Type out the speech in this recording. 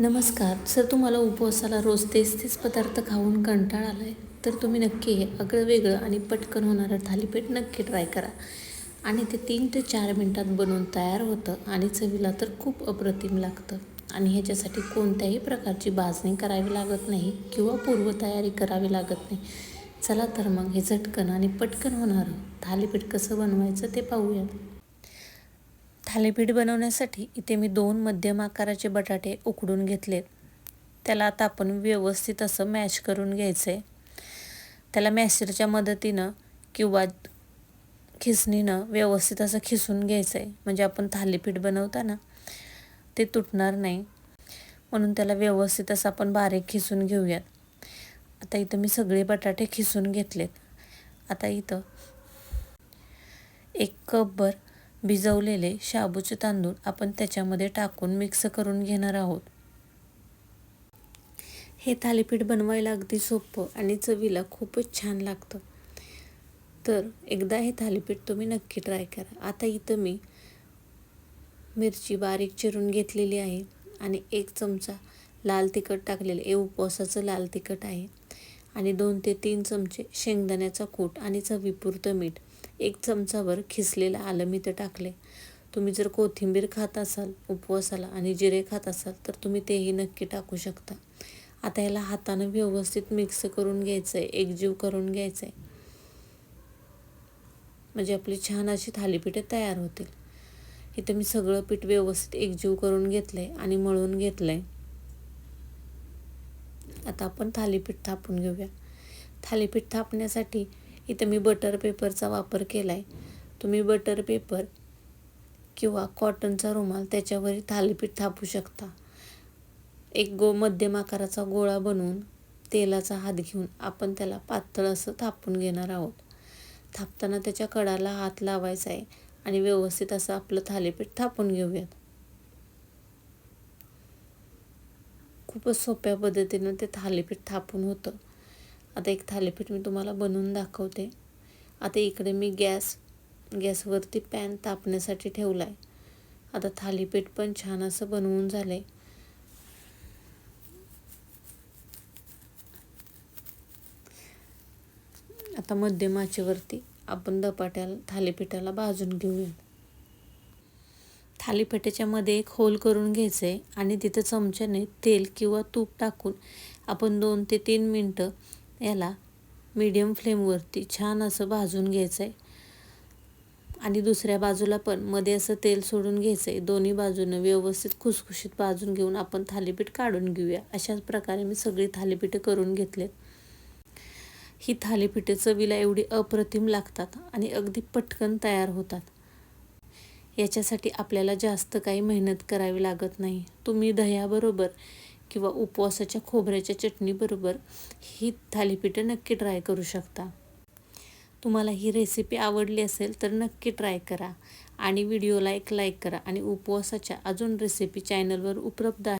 नमस्कार. सर तुम्हाला उपवासाला रोज तेच तेच पदार्थ खाऊन कंटाळा आला आहे तर तुम्ही नक्की हे आगळं वेगळं आणि पटकन होणारं थालीपीठ नक्की ट्राय करा. आणि ते तीन ते चार मिनटात बनवून तयार होतं आणि चवीला तर खूप अप्रतिम लागतं. आणि ह्याच्यासाठी कोणत्याही प्रकारची भाजणी करावी लागत नाही किंवा पूर्वतयारी करावी लागत नाही. चला तर मग हे झटकन आणि पटकन होणारं थालीपीठ कसं बनवायचं ते पाहूया थालीपीठ बनवण्यासाठी इथे मी दोन मध्यम आकाराचे बटाटे उकडून घेतले. त्याला आता आपण व्यवस्थित असं मॅश करून घ्यायचं आहे त्याला मॅशरच्या मदतीनं किंवा खिसणीनं व्यवस्थित असं खिसून घ्यायचं आहे म्हणजे आपण थालीपीठ बनवताना ते तुटणार नाही. म्हणून त्याला व्यवस्थित असं आपण बारीक खिसून घेऊयात. आता इथं मी सगळे बटाटे खिसून घेतलेत. आता इथं एक कपभर भिजवलेले शाबूचे तांदूळ आपण त्याच्यामध्ये टाकून मिक्स करून घेणार आहोत. हे थालीपीठ बनवायला अगदी सोपं आणि चवीला खूपच छान लागतं. तर एकदा हे थालीपीठ तुम्ही नक्की ट्राय करा. आता इथं मी मिरची बारीक चिरून घेतलेली आहे आणि एक चमचा लाल तिखट टाकलेलं ए उपवासाचं लाल तिखट आहे. आणि दोन ते तीन चमचे शेंगदाण्याचा कूट आणि चवीपुरतं मीठ. एक चमचाभर खिसलेलं आलं मी ते टाकले. तुम्ही जर कोथिंबीर खात असाल उपवासाला आणि जिरे खात असाल तर तुम्ही तेही नक्की टाकू शकता. आता याला हातानं व्यवस्थित मिक्स करून घ्यायचं आहे एकजीव करून घ्यायचं आहे म्हणजे आपली छान अशी थालीपीठे तयार होतील. इथं मी सगळं पीठ व्यवस्थित एकजीव करून घेतलं आहे आणि मळून घेतलं आहे आता आपण थालीपीठ थापून घेऊया. थालीपीठ थापण्यासाठी इथं मी बटर पेपरचा वापर केला आहे तुम्ही बटर पेपर किंवा कॉटनचा रुमाल त्याच्यावर थालीपीठ थापू शकता. एक गो मध्यम आकाराचा गोळा बनवून तेलाचा हात घेऊन आपण त्याला पातळ असं थापून घेणार आहोत. थापताना त्याच्या कडाला हात लावायचा आहे आणि व्यवस्थित असं आपलं थालीपीठ थापून घेऊयात. खूपच सोप्या पद्धतीनं ते थालीपीठ थापून होतं. आता एक थालीपीठ मी तुम्हाला बनवून दाखवते. आता इकडे मी गॅस गॅसवरती पॅन तापण्यासाठी ठेवला आहे आता थालीपीठ पण छान असं बनवून झालं आहे आता मध्यम आचेवरती आपण दपाट्याला थालीपीठाला भाजून घेऊया. थालीपीठाच्या मध्ये एक होल करून घ्यायचं आहे आणि तिथं चमच्याने तेल किंवा तूप टाकून आपण दोन ते तीन मिनटं याला मीडियम फ्लेमवरती छान असं भाजून घ्यायचं आहे आणि दुसऱ्या बाजूला पण मध्ये असं तेल सोडून घ्यायचं आहे दोन्ही बाजूनं व्यवस्थित खुसखुशीत भाजून घेऊन आपण थालीपीठ काढून घेऊया. अशाच प्रकारे मी सगळी थालीपीठं करून घेतलेत. ही थालीपीठे चवीला एवढी अप्रतिम लागतात आणि अगदी पटकन तयार होतात. याच्यासाठी आपल्याला जास्त काही मेहनत करावी लागत नाही. तुम्ही दह्याबरोबर किंवा उपवासाच्या खोबऱ्याच्या चटणीबरोबर ही थालीपीठं नक्की ट्राय करू शकता. तुम्हाला ही रेसिपी आवडली असेल तर नक्की ट्राय करा आणि व्हिडिओला एक लाईक करा आणि उपवासाच्या अजून रेसिपी चॅनलवर उपलब्ध आहे.